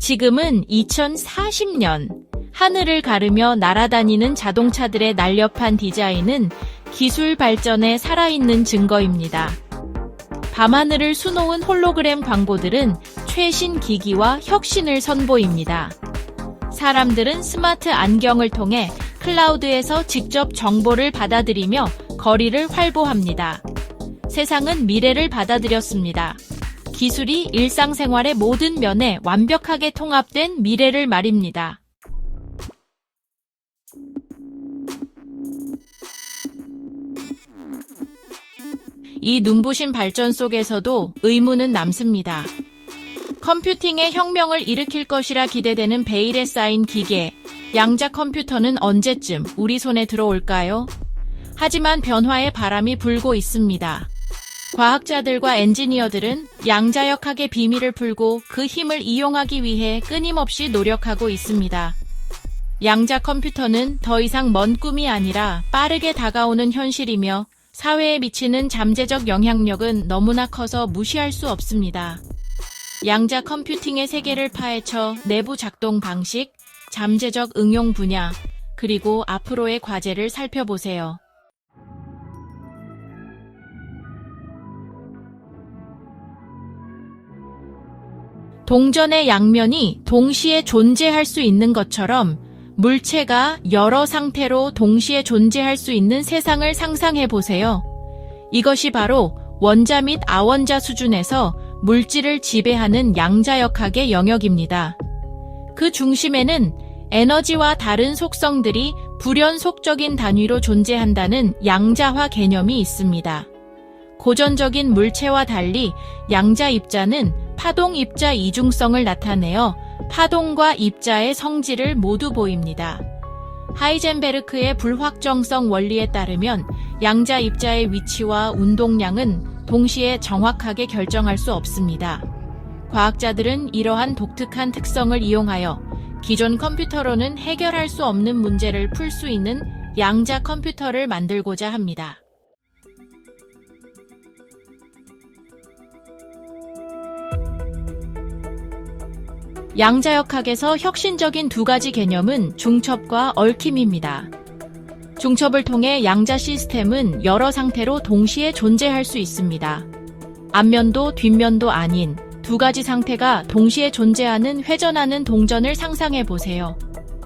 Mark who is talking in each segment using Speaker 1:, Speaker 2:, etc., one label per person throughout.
Speaker 1: 지금은 2040년. 하늘을 가르며 날아다니는 자동차들의 날렵한 디자인은 기술 발전의 살아있는 증거입니다. 밤하늘을 수놓은 홀로그램 광고들은 최신 기기와 혁신을 선보입니다. 사람들은 스마트 안경을 통해 클라우드에서 직접 정보를 받아들이며 거리를 활보합니다. 세상은 미래를 받아들였습니다. 기술이 일상생활의 모든 면에 완벽하게 통합된 미래를 말입니다. 이 눈부신 발전 속에서도 의문은 남습니다. 컴퓨팅의 혁명을 일으킬 것이라 기대되는 베일에 쌓인 기계, 양자 컴퓨터는 언제쯤 우리 손에 들어올까요? 하지만 변화의 바람이 불고 있습니다. 과학자들과 엔지니어들은 양자역학의 비밀을 풀고 그 힘을 이용하기 위해 끊임없이 노력하고 있습니다. 양자 컴퓨터는 더 이상 먼 꿈이 아니라 빠르게 다가오는 현실이며 사회에 미치는 잠재적 영향력은 너무나 커서 무시할 수 없습니다. 양자 컴퓨팅의 세계를 파헤쳐 내부 작동 방식, 잠재적 응용 분야, 그리고 앞으로의 과제를 살펴보세요. 동전의 양면이 동시에 존재할 수 있는 것처럼 물체가 여러 상태로 동시에 존재할 수 있는 세상을 상상해 보세요. 이것이 바로 원자 및 아원자 수준에서 물질을 지배하는 양자역학의 영역입니다. 그 중심에는 에너지와 다른 속성들이 불연속적인 단위로 존재한다는 양자화 개념이 있습니다. 고전적인 물체와 달리 양자 입자는 파동 입자 이중성을 나타내어 파동과 입자의 성질을 모두 보입니다. 하이젠베르크의 불확정성 원리에 따르면 양자 입자의 위치와 운동량은 동시에 정확하게 결정할 수 없습니다. 과학자들은 이러한 독특한 특성을 이용하여 기존 컴퓨터로는 해결할 수 없는 문제를 풀 수 있는 양자 컴퓨터를 만들고자 합니다. 양자역학에서 혁신적인 두 가지 개념은 중첩과 얽힘입니다. 중첩을 통해 양자 시스템은 여러 상태로 동시에 존재할 수 있습니다. 앞면도 뒷면도 아닌 두 가지 상태가 동시에 존재하는 회전하는 동전을 상상해 보세요.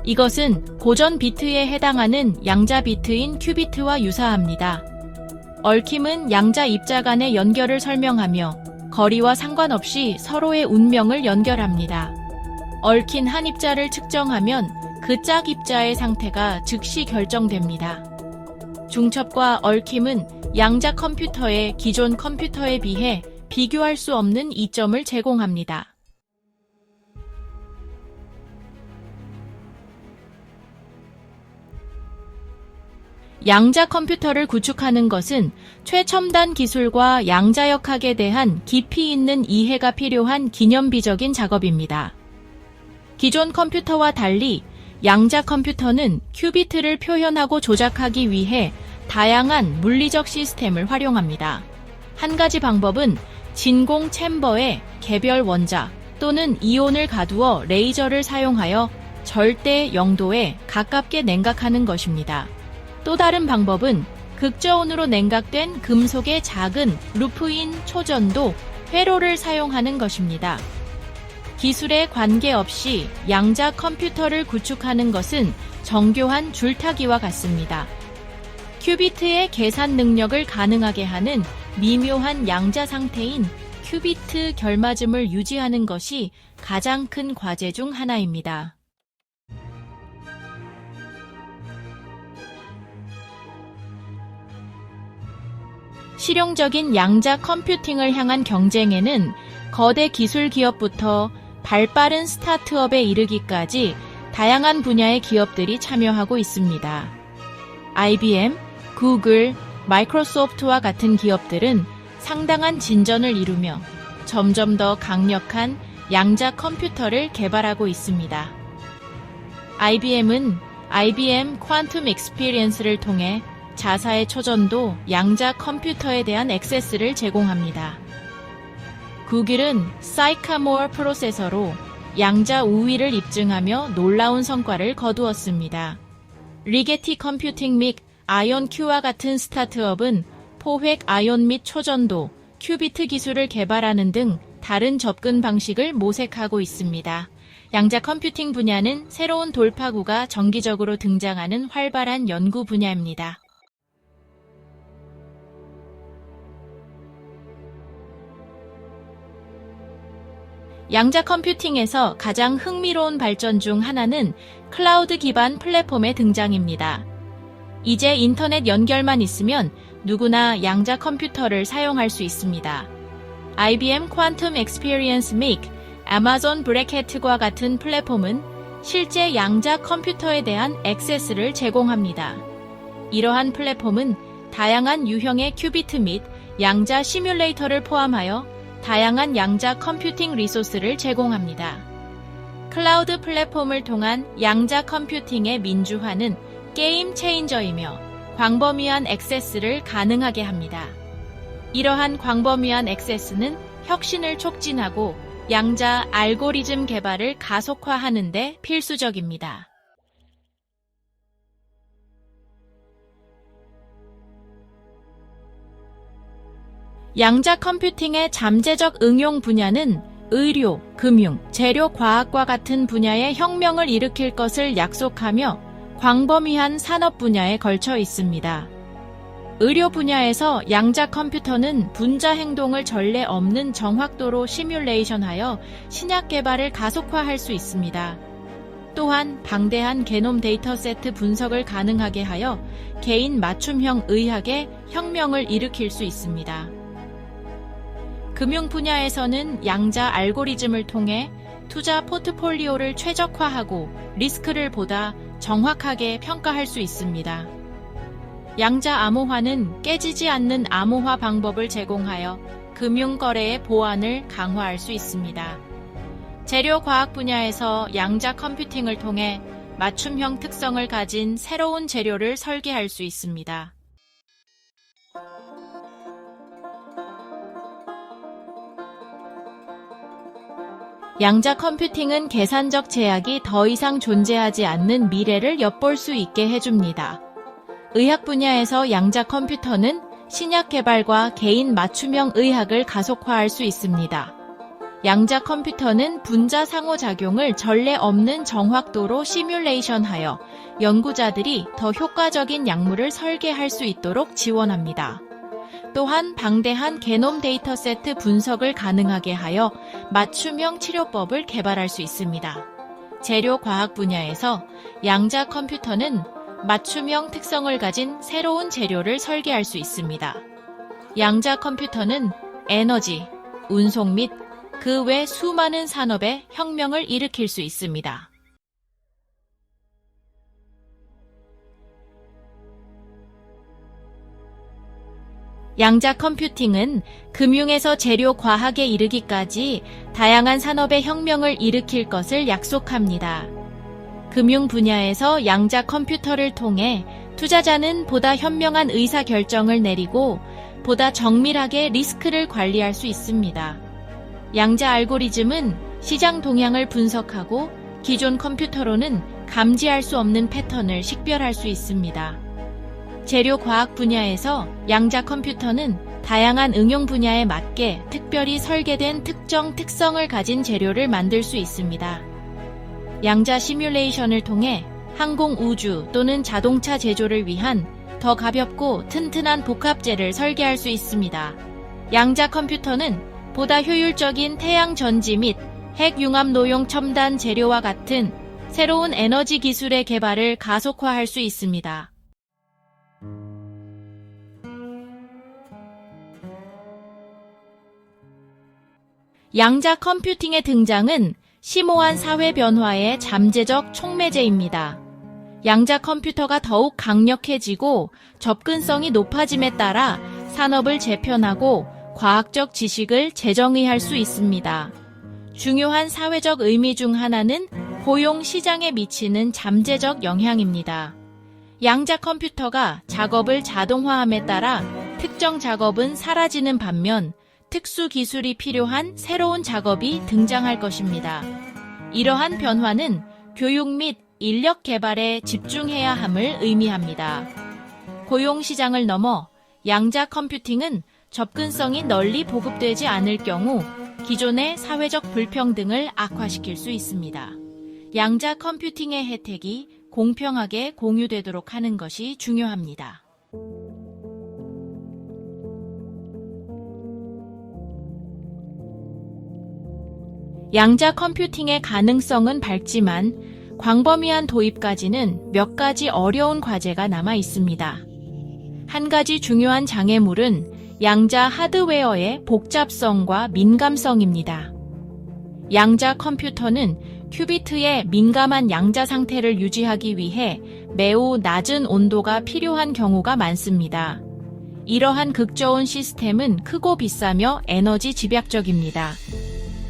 Speaker 1: 이것은 고전 비트에 해당하는 양자 비트인 큐비트와 유사합니다. 얽힘은 양자 입자 간의 연결을 설명하며 거리와 상관없이 서로의 운명을 연결합니다. 얽힌 한 입자를 측정하면 그 짝 입자의 상태가 즉시 결정됩니다. 중첩과 얽힘은 양자 컴퓨터의 기존 컴퓨터에 비해 비교할 수 없는 이점을 제공합니다. 양자 컴퓨터를 구축하는 것은 최첨단 기술과 양자역학에 대한 깊이 있는 이해가 필요한 기념비적인 작업입니다. 기존 컴퓨터와 달리 양자 컴퓨터는 큐비트를 표현하고 조작하기 위해 다양한 물리적 시스템을 활용합니다. 한 가지 방법은 진공 챔버에 개별 원자 또는 이온을 가두어 레이저를 사용하여 절대 영도에 가깝게 냉각하는 것입니다. 또 다른 방법은 극저온으로 냉각된 금속의 작은 루프인 초전도 회로를 사용하는 것입니다. 기술에 관계없이 양자 컴퓨터를 구축하는 것은 정교한 줄타기와 같습니다. 큐비트의 계산 능력을 가능하게 하는 미묘한 양자 상태인 큐비트 결맞음을 유지하는 것이 가장 큰 과제 중 하나입니다. 실용적인 양자 컴퓨팅을 향한 경쟁에는 거대 기술 기업부터 발빠른 스타트업에 이르기까지 다양한 분야의 기업들이 참여하고 있습니다. IBM, 구글, 마이크로소프트와 같은 기업들은 상당한 진전을 이루며 점점 더 강력한 양자 컴퓨터를 개발하고 있습니다. IBM은 IBM 퀀텀 익스피리언스를 통해 자사의 초전도 양자 컴퓨터에 대한 액세스를 제공합니다. 구글은 사이카모어 프로세서로 양자 우위를 입증하며 놀라운 성과를 거두었습니다. 리게티 컴퓨팅 및 아이온 큐와 같은 스타트업은 포획 아이온 및 초전도, 큐비트 기술을 개발하는 등 다른 접근 방식을 모색하고 있습니다. 양자 컴퓨팅 분야는 새로운 돌파구가 정기적으로 등장하는 활발한 연구 분야입니다. 양자 컴퓨팅에서 가장 흥미로운 발전 중 하나는 클라우드 기반 플랫폼의 등장입니다. 이제 인터넷 연결만 있으면 누구나 양자 컴퓨터를 사용할 수 있습니다. IBM 퀀텀 익스피리언스 및 아마존 브레켓과 같은 플랫폼은 실제 양자 컴퓨터에 대한 액세스를 제공합니다. 이러한 플랫폼은 다양한 유형의 큐비트 및 양자 시뮬레이터를 포함하여 다양한 양자 컴퓨팅 리소스를 제공합니다. 클라우드 플랫폼을 통한 양자 컴퓨팅의 민주화는 게임 체인저이며 광범위한 액세스를 가능하게 합니다. 이러한 광범위한 액세스는 혁신을 촉진하고 양자 알고리즘 개발을 가속화하는 데 필수적입니다. 양자 컴퓨팅의 잠재적 응용 분야는 의료, 금융, 재료 과학과 같은 분야의 혁명을 일으킬 것을 약속하며 광범위한 산업 분야에 걸쳐 있습니다. 의료 분야에서 양자 컴퓨터는 분자 행동을 전례 없는 정확도로 시뮬레이션하여 신약 개발을 가속화할 수 있습니다. 또한 방대한 게놈 데이터 세트 분석을 가능하게 하여 개인 맞춤형 의학의 혁명을 일으킬 수 있습니다. 금융 분야에서는 양자 알고리즘을 통해 투자 포트폴리오를 최적화하고 리스크를 보다 정확하게 평가할 수 있습니다. 양자 암호화는 깨지지 않는 암호화 방법을 제공하여 금융 거래의 보안을 강화할 수 있습니다. 재료 과학 분야에서 양자 컴퓨팅을 통해 맞춤형 특성을 가진 새로운 재료를 설계할 수 있습니다. 양자 컴퓨팅은 계산적 제약이 더 이상 존재하지 않는 미래를 엿볼 수 있게 해줍니다. 의학 분야에서 양자 컴퓨터는 신약 개발과 개인 맞춤형 의학을 가속화할 수 있습니다. 양자 컴퓨터는 분자 상호작용을 전례 없는 정확도로 시뮬레이션하여 연구자들이 더 효과적인 약물을 설계할 수 있도록 지원합니다. 또한 방대한 게놈 데이터 세트 분석을 가능하게 하여 맞춤형 치료법을 개발할 수 있습니다. 재료 과학 분야에서 양자 컴퓨터는 맞춤형 특성을 가진 새로운 재료를 설계할 수 있습니다. 양자 컴퓨터는 에너지, 운송 및 그 외 수많은 산업에 혁명을 일으킬 수 있습니다. 양자 컴퓨팅은 금융에서 재료 과학에 이르기까지 다양한 산업의 혁명을 일으킬 것을 약속합니다. 금융 분야에서 양자 컴퓨터를 통해 투자자는 보다 현명한 의사 결정을 내리고 보다 정밀하게 리스크를 관리할 수 있습니다. 양자 알고리즘은 시장 동향을 분석하고 기존 컴퓨터로는 감지할 수 없는 패턴을 식별할 수 있습니다. 재료 과학 분야에서 양자 컴퓨터는 다양한 응용 분야에 맞게 특별히 설계된 특정 특성을 가진 재료를 만들 수 있습니다. 양자 시뮬레이션을 통해 항공 우주 또는 자동차 제조를 위한 더 가볍고 튼튼한 복합재를 설계할 수 있습니다. 양자 컴퓨터는 보다 효율적인 태양 전지 및 핵 융합 노용 첨단 재료와 같은 새로운 에너지 기술의 개발을 가속화할 수 있습니다. 양자 컴퓨팅의 등장은 심오한 사회 변화의 잠재적 촉매제입니다. 양자 컴퓨터가 더욱 강력해지고 접근성이 높아짐에 따라 산업을 재편하고 과학적 지식을 재정의할 수 있습니다. 중요한 사회적 의미 중 하나는 고용 시장에 미치는 잠재적 영향입니다. 양자 컴퓨터가 작업을 자동화함에 따라 특정 작업은 사라지는 반면 특수 기술이 필요한 새로운 작업이 등장할 것입니다. 이러한 변화는 교육 및 인력 개발에 집중해야 함을 의미합니다. 고용 시장을 넘어 양자 컴퓨팅은 접근성이 널리 보급되지 않을 경우 기존의 사회적 불평등을 악화시킬 수 있습니다. 양자 컴퓨팅의 혜택이 공평하게 공유되도록 하는 것이 중요합니다. 양자 컴퓨팅의 가능성은 밝지만 광범위한 도입까지는 몇 가지 어려운 과제가 남아 있습니다. 한 가지 중요한 장애물은 양자 하드웨어의 복잡성과 민감성입니다. 양자 컴퓨터는 큐비트의 민감한 양자 상태를 유지하기 위해 매우 낮은 온도가 필요한 경우가 많습니다. 이러한 극저온 시스템은 크고 비싸며 에너지 집약적입니다.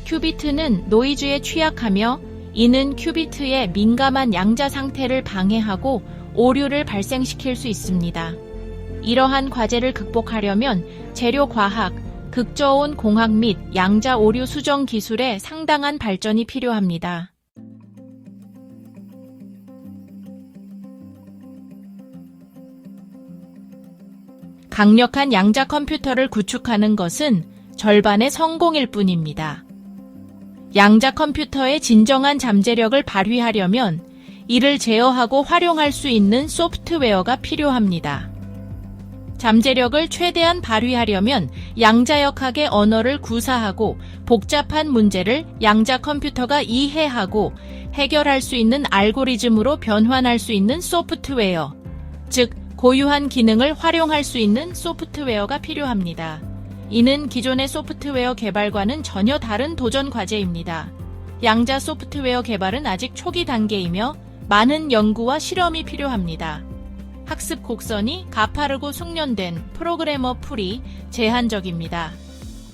Speaker 1: 큐비트는 노이즈에 취약하며 이는 큐비트의 민감한 양자 상태를 방해하고 오류를 발생시킬 수 있습니다. 이러한 과제를 극복하려면 재료 과학, 극저온 공학 및 양자 오류 수정 기술에 상당한 발전이 필요합니다. 강력한 양자 컴퓨터를 구축하는 것은 절반의 성공일 뿐입니다. 양자 컴퓨터의 진정한 잠재력을 발휘하려면 이를 제어하고 활용할 수 있는 소프트웨어가 필요합니다. 잠재력을 최대한 발휘하려면 양자역학의 언어를 구사하고 복잡한 문제를 양자 컴퓨터가 이해하고 해결할 수 있는 알고리즘으로 변환할 수 있는 소프트웨어, 즉 고유한 기능을 활용할 수 있는 소프트웨어가 필요합니다. 이는 기존의 소프트웨어 개발과는 전혀 다른 도전 과제입니다. 양자 소프트웨어 개발은 아직 초기 단계이며 많은 연구와 실험이 필요합니다. 학습 곡선이 가파르고 숙련된 프로그래머 풀이 제한적입니다.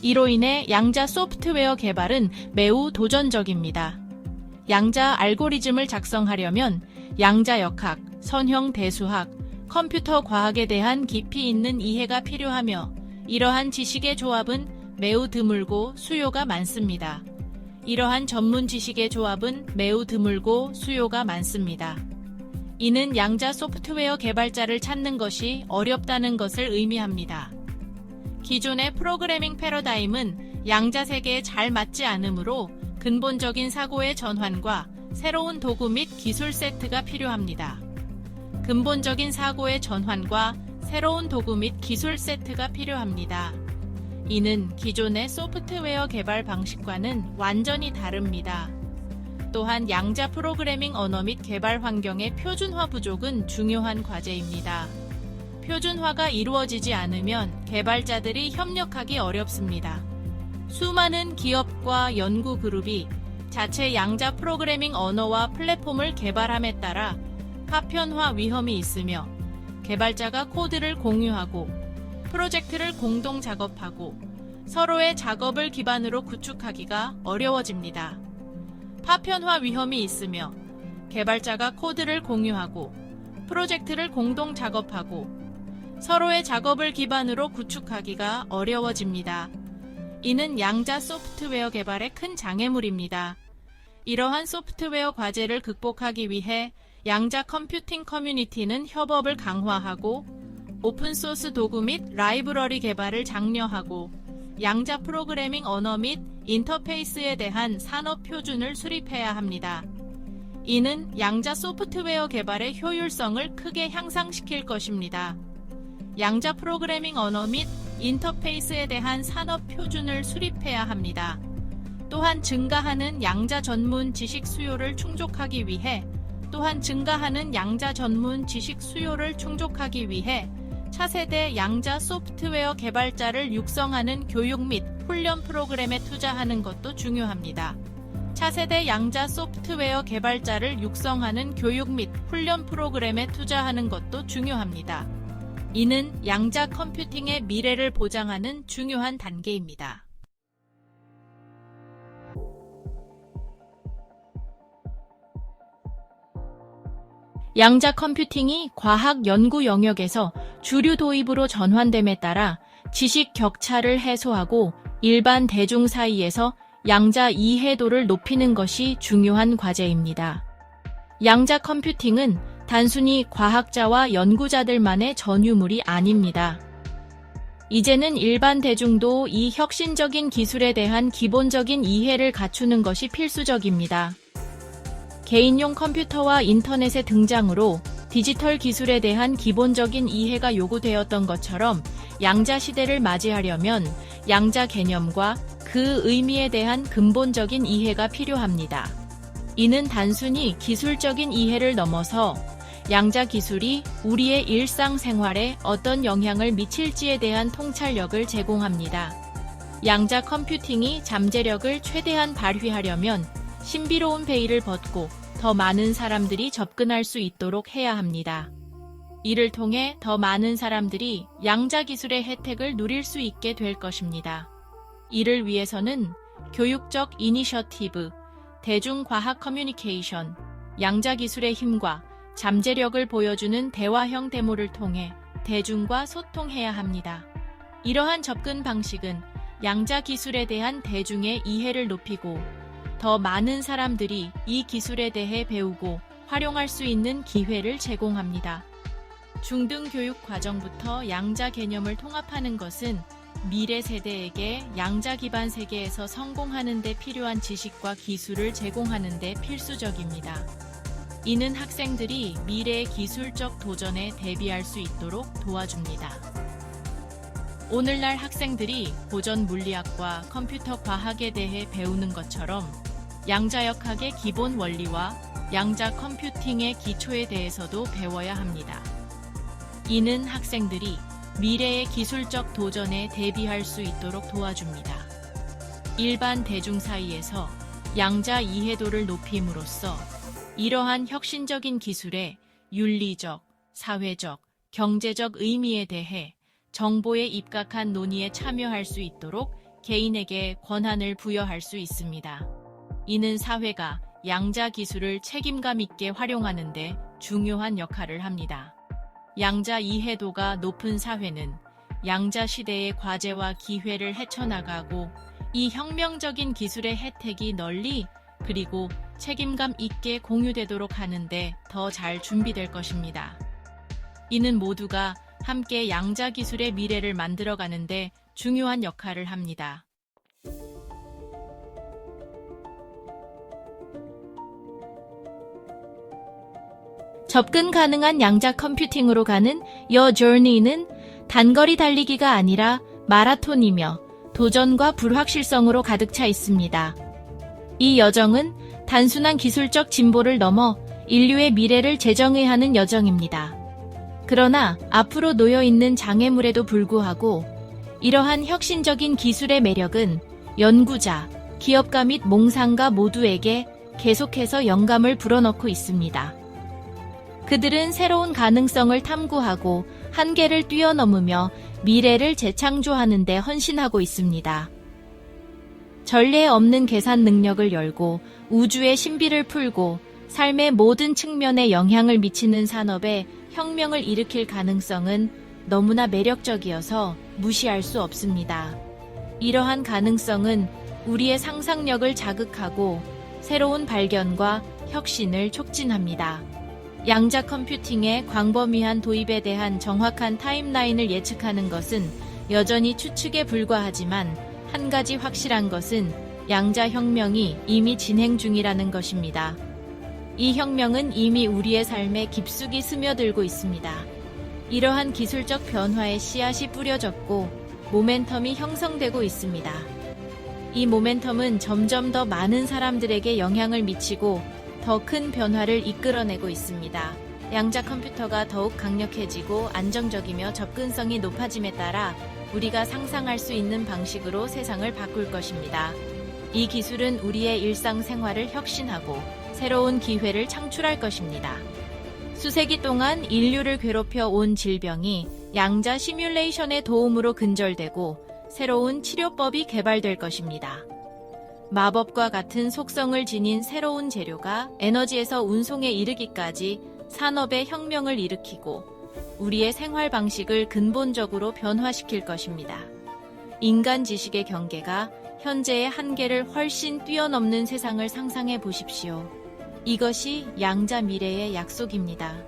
Speaker 1: 이로 인해 양자 소프트웨어 개발은 매우 도전적입니다. 양자 알고리즘을 작성하려면 양자 역학, 선형 대수학, 컴퓨터 과학에 대한 깊이 있는 이해가 필요하며 이러한 지식의 조합은 매우 드물고 수요가 많습니다. 이러한 전문 지식의 조합은 매우 드물고 수요가 많습니다. 이는 양자 소프트웨어 개발자를 찾는 것이 어렵다는 것을 의미합니다. 기존의 프로그래밍 패러다임은 양자 세계에 잘 맞지 않으므로 근본적인 사고의 전환과 새로운 도구 및 기술 세트가 필요합니다. 근본적인 사고의 전환과 새로운 도구 및 기술 세트가 필요합니다. 이는 기존의 소프트웨어 개발 방식과는 완전히 다릅니다. 또한 양자 프로그래밍 언어 및 개발 환경의 표준화 부족은 중요한 과제입니다. 표준화가 이루어지지 않으면 개발자들이 협력하기 어렵습니다. 수많은 기업과 연구 그룹이 자체 양자 프로그래밍 언어와 플랫폼을 개발함에 따라 파편화 위험이 있으며 개발자가 코드를 공유하고 프로젝트를 공동 작업하고 서로의 작업을 기반으로 구축하기가 어려워집니다. 파편화 위험이 있으며 개발자가 코드를 공유하고 프로젝트를 공동 작업하고 서로의 작업을 기반으로 구축하기가 어려워집니다. 이는 양자 소프트웨어 개발의 큰 장애물입니다. 이러한 소프트웨어 과제를 극복하기 위해 양자 컴퓨팅 커뮤니티는 협업을 강화하고 오픈소스 도구 및 라이브러리 개발을 장려하고 양자 프로그래밍 언어 및 인터페이스에 대한 산업 표준을 수립해야 합니다. 이는 양자 소프트웨어 개발의 효율성을 크게 향상시킬 것입니다. 양자 프로그래밍 언어 및 인터페이스에 대한 산업 표준을 수립해야 합니다. 또한 증가하는 양자 전문 지식 수요를 충족하기 위해 또한 증가하는 양자 전문 지식 수요를 충족하기 위해 차세대 양자 소프트웨어 개발자를 육성하는 교육 및 훈련 프로그램에 투자하는 것도 중요합니다. 차세대 양자 소프트웨어 개발자를 육성하는 교육 및 훈련 프로그램에 투자하는 것도 중요합니다. 이는 양자 컴퓨팅의 미래를 보장하는 중요한 단계입니다. 양자 컴퓨팅이 과학 연구 영역에서 주류 도입으로 전환됨에 따라 지식 격차를 해소하고 일반 대중 사이에서 양자 이해도를 높이는 것이 중요한 과제입니다. 양자 컴퓨팅은 단순히 과학자와 연구자들만의 전유물이 아닙니다. 이제는 일반 대중도 이 혁신적인 기술에 대한 기본적인 이해를 갖추는 것이 필수적입니다. 개인용 컴퓨터와 인터넷의 등장으로 디지털 기술에 대한 기본적인 이해가 요구되었던 것처럼 양자 시대를 맞이하려면 양자 개념과 그 의미에 대한 근본적인 이해가 필요합니다. 이는 단순히 기술적인 이해를 넘어서 양자 기술이 우리의 일상생활에 어떤 영향을 미칠지에 대한 통찰력을 제공합니다. 양자 컴퓨팅이 잠재력을 최대한 발휘하려면 신비로운 베일을 벗고 더 많은 사람들이 접근할 수 있도록 해야 합니다. 이를 통해 더 많은 사람들이 양자 기술의 혜택을 누릴 수 있게 될 것입니다. 이를 위해서는 교육적 이니셔티브, 대중과학 커뮤니케이션, 양자 기술의 힘과 잠재력을 보여주는 대화형 데모를 통해 대중과 소통해야 합니다. 이러한 접근 방식은 양자 기술에 대한 대중의 이해를 높이고 더 많은 사람들이 이 기술에 대해 배우고 활용할 수 있는 기회를 제공합니다. 중등 교육 과정부터 양자 개념을 통합하는 것은 미래 세대에게 양자 기반 세계에서 성공하는 데 필요한 지식과 기술을 제공하는 데 필수적입니다. 이는 학생들이 미래의 기술적 도전에 대비할 수 있도록 도와줍니다. 오늘날 학생들이 고전 물리학과 컴퓨터 과학에 대해 배우는 것처럼 양자역학의 기본 원리와 양자 컴퓨팅의 기초에 대해서도 배워야 합니다. 이는 학생들이 미래의 기술적 도전에 대비할 수 있도록 도와줍니다. 일반 대중 사이에서 양자 이해도를 높임으로써 이러한 혁신적인 기술의 윤리적, 사회적, 경제적 의미에 대해 정보에 입각한 논의에 참여할 수 있도록 개인에게 권한을 부여할 수 있습니다. 이는 사회가 양자 기술을 책임감 있게 활용하는데 중요한 역할을 합니다. 양자 이해도가 높은 사회는 양자 시대의 과제와 기회를 헤쳐나가고 이 혁명적인 기술의 혜택이 널리 그리고 책임감 있게 공유되도록 하는데 더 잘 준비될 것입니다. 이는 모두가 함께 양자 기술의 미래를 만들어가는데 중요한 역할을 합니다. 접근 가능한 양자 컴퓨팅으로 가는 Your Journey는 단거리 달리기가 아니라 마라톤이며 도전과 불확실성으로 가득 차 있습니다. 이 여정은 단순한 기술적 진보를 넘어 인류의 미래를 재정해야 하는 여정입니다. 그러나 앞으로 놓여 있는 장애물에도 불구하고 이러한 혁신적인 기술의 매력은 연구자, 기업가 및 몽상가 모두에게 계속해서 영감을 불어넣고 있습니다. 그들은 새로운 가능성을 탐구하고 한계를 뛰어넘으며 미래를 재창조하는 데 헌신하고 있습니다. 전례 없는 계산 능력을 열고 우주의 신비를 풀고 삶의 모든 측면에 영향을 미치는 산업에 혁명을 일으킬 가능성은 너무나 매력적이어서 무시할 수 없습니다. 이러한 가능성은 우리의 상상력을 자극하고 새로운 발견과 혁신을 촉진합니다. 양자 컴퓨팅의 광범위한 도입에 대한 정확한 타임라인을 예측하는 것은 여전히 추측에 불과하지만 한 가지 확실한 것은 양자 혁명이 이미 진행 중이라는 것입니다. 이 혁명은 이미 우리의 삶에 깊숙이 스며들고 있습니다. 이러한 기술적 변화의 씨앗이 뿌려졌고 모멘텀이 형성되고 있습니다. 이 모멘텀은 점점 더 많은 사람들에게 영향을 미치고 더 큰 변화를 이끌어내고 있습니다. 양자 컴퓨터가 더욱 강력해지고 안정적이며 접근성이 높아짐에 따라 우리가 상상할 수 있는 방식으로 세상을 바꿀 것입니다. 이 기술은 우리의 일상생활을 혁신하고 새로운 기회를 창출할 것입니다. 수세기 동안 인류를 괴롭혀 온 질병이 양자 시뮬레이션의 도움으로 근절되고 새로운 치료법이 개발될 것입니다. 마법과 같은 속성을 지닌 새로운 재료가 에너지에서 운송에 이르기까지 산업의 혁명을 일으키고 우리의 생활 방식을 근본적으로 변화시킬 것입니다. 인간 지식의 경계가 현재의 한계를 훨씬 뛰어넘는 세상을 상상해 보십시오. 이것이 양자 미래의 약속입니다.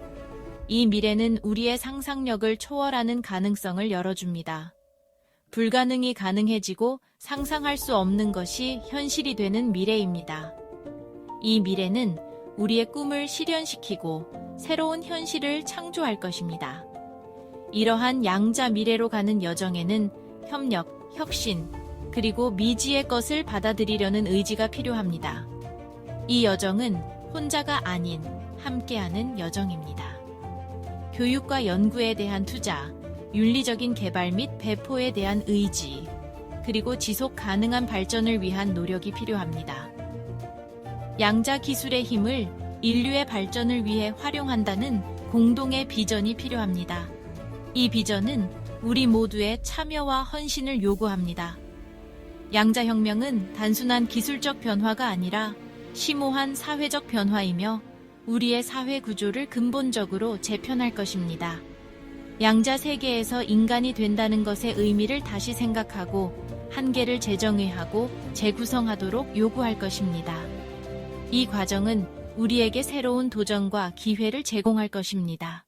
Speaker 1: 이 미래는 우리의 상상력을 초월하는 가능성을 열어줍니다. 불가능이 가능해지고 상상할 수 없는 것이 현실이 되는 미래입니다. 이 미래는 우리의 꿈을 실현시키고 새로운 현실을 창조할 것입니다. 이러한 양자 미래로 가는 여정에는 협력, 혁신, 그리고 미지의 것을 받아들이려는 의지가 필요합니다. 이 여정은 혼자가 아닌 함께하는 여정입니다. 교육과 연구에 대한 투자, 윤리적인 개발 및 배포에 대한 의지, 그리고 지속 가능한 발전을 위한 노력이 필요합니다. 양자 기술의 힘을 인류의 발전을 위해 활용한다는 공동의 비전이 필요합니다. 이 비전은 우리 모두의 참여와 헌신을 요구합니다. 양자혁명은 단순한 기술적 변화가 아니라 심오한 사회적 변화이며 우리의 사회 구조를 근본적으로 재편할 것입니다. 양자 세계에서 인간이 된다는 것의 의미를 다시 생각하고 한계를 재정의하고 재구성하도록 요구할 것입니다. 이 과정은 우리에게 새로운 도전과 기회를 제공할 것입니다.